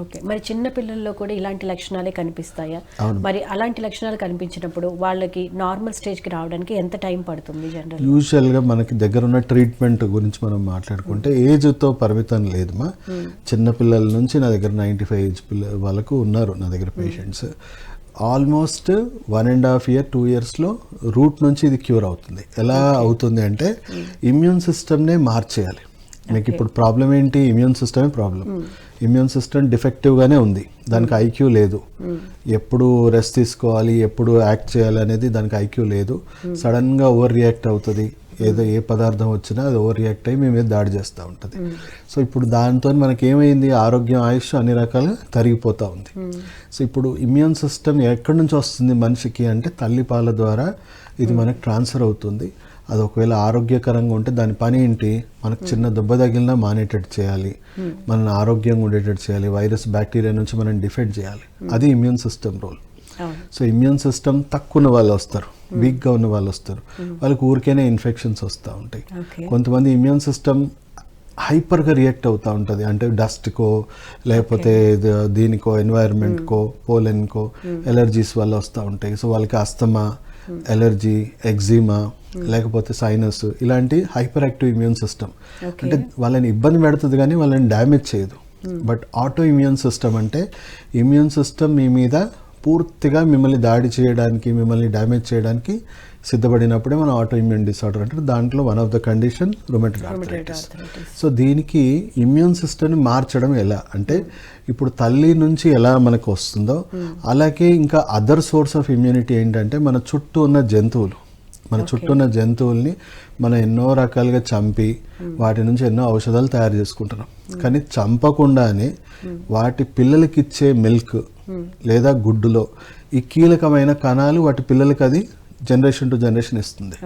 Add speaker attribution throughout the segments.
Speaker 1: Okay. మరి చిన్న పిల్లల్లో కూడా ఇలాంటి లక్షణాలే కనిపిస్తాయా. మరి అలాంటి లక్షణాలు కనిపించినప్పుడు వాళ్ళకి నార్మల్ స్టేజ్కి రావడానికి ఎంత టైం పడుతుంది జనరల్
Speaker 2: యూజువల్గా మనకి దగ్గర ఉన్న ట్రీట్మెంట్ గురించి మనం మాట్లాడుకుంటే ఏజ్తో పరిమితం లేదు మా చిన్నపిల్లల నుంచి నా దగ్గర నైంటీ ఫైవ్ ఏజ్ పిల్లల వాళ్ళకు ఉన్నారు నా దగ్గర patients almost one and half year two ఇయర్స్లో రూట్ నుంచి ఇది క్యూర్ అవుతుంది. ఎలా అవుతుంది అంటే ఇమ్యూన్ సిస్టమ్నే మార్చేయాలి. మీకు ఇప్పుడు ప్రాబ్లం ఏంటి? ఇమ్యూన్ సిస్టమే ప్రాబ్లం ఇమ్యూన్ సిస్టమ్ డిఫెక్టివ్గానే ఉంది. దానికి ఐక్యూ లేదు. ఎప్పుడు రెస్ట్ తీసుకోవాలి ఎప్పుడు యాక్ట్ చేయాలి అనేది దానికి ఐక్యూ లేదు. సడన్గా ఓవర్ రియాక్ట్ అవుతుంది. ఏదో ఏ పదార్థం వచ్చినా అది ఓవర్ రియాక్ట్ అయ్యి మీ మీద దాడి చేస్తూ ఉంటుంది. సో ఇప్పుడు దాంతో మనకి ఏమైంది ఆరోగ్యం ఆయుష్ అన్ని రకాలుగా తరిగిపోతూ ఉంది. సో ఇప్పుడు ఇమ్యూన్ సిస్టమ్ ఎక్కడి నుంచి వస్తుంది మనిషికి అంటే తల్లిపాల ద్వారా ఇది మనకు ట్రాన్స్ఫర్ అవుతుంది. అది ఒకవేళ ఆరోగ్యకరంగా ఉంటే దాని పని ఏంటి? మనకు చిన్న దెబ్బ తగిలినా మానేటట్టు చేయాలి. మనల్ని ఆరోగ్యంగా ఉండేటట్టు చేయాలి. వైరస్ బ్యాక్టీరియా నుంచి మనం డిఫెండ్ చేయాలి. అది immune system role so immune system తక్కువ ఉన్న వాళ్ళు వస్తారు. వీక్గా ఉన్న వాళ్ళు వస్తారు. వాళ్ళకి ఊరికేనే ఇన్ఫెక్షన్స్ వస్తూ ఉంటాయి. కొంతమంది ఇమ్యూన్ సిస్టమ్ హైపర్గా రియాక్ట్ అవుతూ ఉంటుంది. అంటే డస్ట్కో లేకపోతే దీనికో ఎన్వైరన్మెంట్కో పోలెన్కో ఎలర్జీస్ వల్ల వస్తూ ఉంటాయి. సో వాళ్ళకి అస్తమా ఎలర్జీ ఎగ్జిమా లేకపోతే సైనస్ ఇలాంటి హైపర్ యాక్టివ్ ఇమ్యూన్ సిస్టమ్. అంటే వాళ్ళని ఇబ్బంది పెడుతుంది కానీ వాళ్ళని డ్యామేజ్ చేయదు. బట్ ఆటో ఇమ్యూన్ సిస్టమ్ అంటే ఇమ్యూన్ సిస్టమ్ మీ మీద పూర్తిగా మిమ్మల్ని దాడి చేయడానికి మిమ్మల్ని డ్యామేజ్ చేయడానికి సిద్ధపడినప్పుడే మనం ఆటో ఇమ్యూన్ డిసార్డర్ అంటే దాంట్లో one of the condition rheumatic arthritis. So దీనికి ఇమ్యూన్ సిస్టమ్ని మార్చడం ఎలా? అంటే ఇప్పుడు తల్లి నుంచి ఎలా మనకు వస్తుందో అలాగే ఇంకా అదర్ సోర్స్ ఆఫ్ ఇమ్యూనిటీ ఏంటంటే మన చుట్టూ ఉన్న జంతువులు. మన చుట్టూ ఉన్న జంతువుల్ని మనం ఎన్నో రకాలుగా చంపి వాటి నుంచి ఎన్నో ఔషధాలు తయారు చేసుకుంటున్నాం. కానీ చంపకుండానే వాటి పిల్లలకి ఇచ్చే మిల్క్ లేదా గుడ్డులో ఈ కీలకమైన కణాలు వాటి పిల్లలకి అది జనరేషన్ టు జనరేషన్ ఇస్తుంది.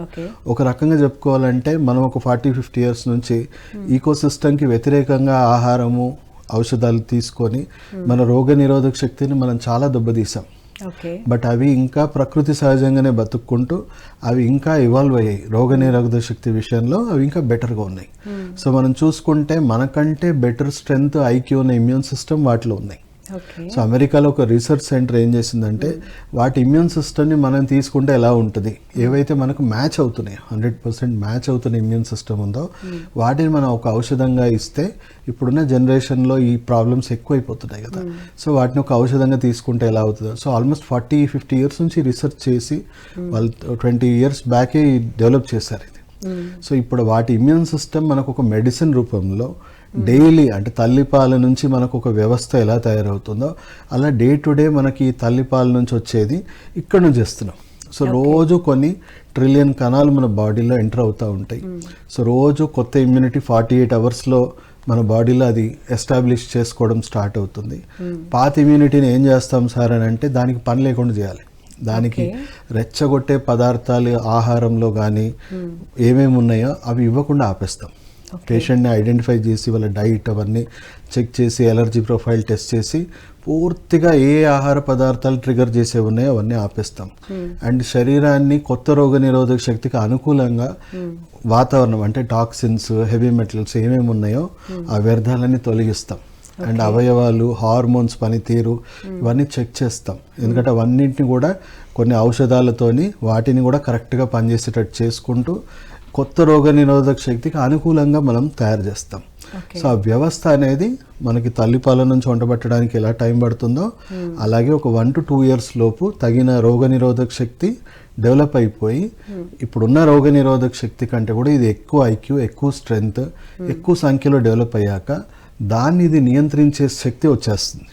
Speaker 2: ఒక రకంగా చెప్పుకోవాలంటే మనం ఒక ఫార్టీ ఫిఫ్టీ ఇయర్స్ నుంచి ఈకో సిస్టమ్కి వ్యతిరేకంగా ఆహారము ఔషధాలు తీసుకొని మన రోగ నిరోధక శక్తిని మనం చాలా దెబ్బతీసాం. బట్ అవి ఇంకా ప్రకృతి సహజంగానే బతుక్కుంటూ అవి ఇంకా ఇవాల్వ్ అయ్యాయి. రోగ నిరోధక శక్తి విషయంలో అవి ఇంకా బెటర్గా ఉన్నాయి. సో మనం చూసుకుంటే మనకంటే బెటర్ స్ట్రెంగ్త్ ఐక్యూ ఉన్న ఇమ్యూన్ సిస్టమ్ వాటిలో ఉన్నాయి. సో అమెరికాలో ఒక రీసెర్చ్ సెంటర్ ఏం చేసిందంటే వాటి ఇమ్యూన్ సిస్టమ్ని మనం తీసుకుంటే ఎలా ఉంటుంది? ఏవైతే మనకు మ్యాచ్ అవుతున్నాయి హండ్రెడ్ పర్సెంట్ మ్యాచ్ అవుతున్న ఇమ్యూన్ సిస్టమ్ ఉందో వాటిని మనం ఒక ఔషధంగా ఇస్తే ఇప్పుడున్న జనరేషన్లో ఈ ప్రాబ్లమ్స్ ఎక్కువైపోతున్నాయి కదా. సో వాటిని ఒక ఔషధంగా తీసుకుంటే ఎలా అవుతుందో. So almost forty fifty years నుంచి రీసెర్చ్ చేసి వాళ్ళు ట్వంటీ ఇయర్స్ బ్యాకే డెవలప్ చేశారు ఇది. సో ఇప్పుడు వాటి ఇమ్యూన్ సిస్టమ్ మనకు ఒక మెడిసిన్ రూపంలో డైలీ అంటే తల్లిపాల నుంచి మనకు ఒక వ్యవస్థ ఎలా తయారవుతుందో అలా డే టు డే మనకి తల్లిపాల నుంచి వచ్చేది ఇక్కడ నుంచి ఇస్తున్నాం సో రోజు కొన్ని ట్రిలియన్ కణాలు మన బాడీలో ఎంటర్ అవుతూ ఉంటాయి. సో రోజు కొత్త ఇమ్యూనిటీ ఫార్టీ ఎయిట్ అవర్స్లో మన బాడీలో అది ఎస్టాబ్లిష్ చేసుకోవడం స్టార్ట్ అవుతుంది. పాత ఇమ్యూనిటీని ఏం చేస్తాం సార్ అని అంటే దానికి పని లేకుండా చేయాలి. దానికి రెచ్చగొట్టే పదార్థాలు ఆహారంలో కానీ ఏమేమి ఉన్నాయో అవి ఇవ్వకుండా ఆపేస్తాం. పేషెంట్ని ఐడెంటిఫై చేసి వాళ్ళ డైట్ అవన్నీ చెక్ చేసి ఎలర్జీ ప్రొఫైల్ టెస్ట్ చేసి పూర్తిగా ఏ ఆహార పదార్థాలు ట్రిగర్ చేసే ఉన్నాయో అవన్నీ ఆపేస్తాం. అండ్ శరీరాన్ని కొత్త రోగ నిరోధక శక్తికి అనుకూలంగా వాతావరణం అంటే టాక్సిన్స్ హెవీ మెటల్స్ ఏమేమి ఉన్నాయో ఆ వ్యర్థాలన్నీ తొలగిస్తాం. అండ్ అవయవాలు హార్మోన్స్ పనితీరు ఇవన్నీ చెక్ చేస్తాం. ఎందుకంటే అవన్నింటిని కూడా కొన్ని ఔషధాలతోని వాటిని కూడా కరెక్ట్గా పనిచేసేటట్టు చేసుకుంటూ కొత్త రోగ నిరోధక శక్తికి అనుకూలంగా మనం తయారు చేస్తాం. సో ఆ వ్యవస్థ అనేది మనకి తల్లిపాల నుంచి వంటబట్టడానికి ఎలా టైం పడుతుందో అలాగే ఒక వన్ టు టూ ఇయర్స్ లోపు తగిన రోగ నిరోధక శక్తి డెవలప్ అయిపోయి ఇప్పుడున్న రోగ నిరోధక శక్తి కంటే కూడా ఇది ఎక్కువ ఐక్యూ ఎక్కువ స్ట్రెంగ్త్ ఎక్కువ సంఖ్యలో డెవలప్ అయ్యాక దాన్ని ఇది నియంత్రించే శక్తి వచ్చేస్తుంది.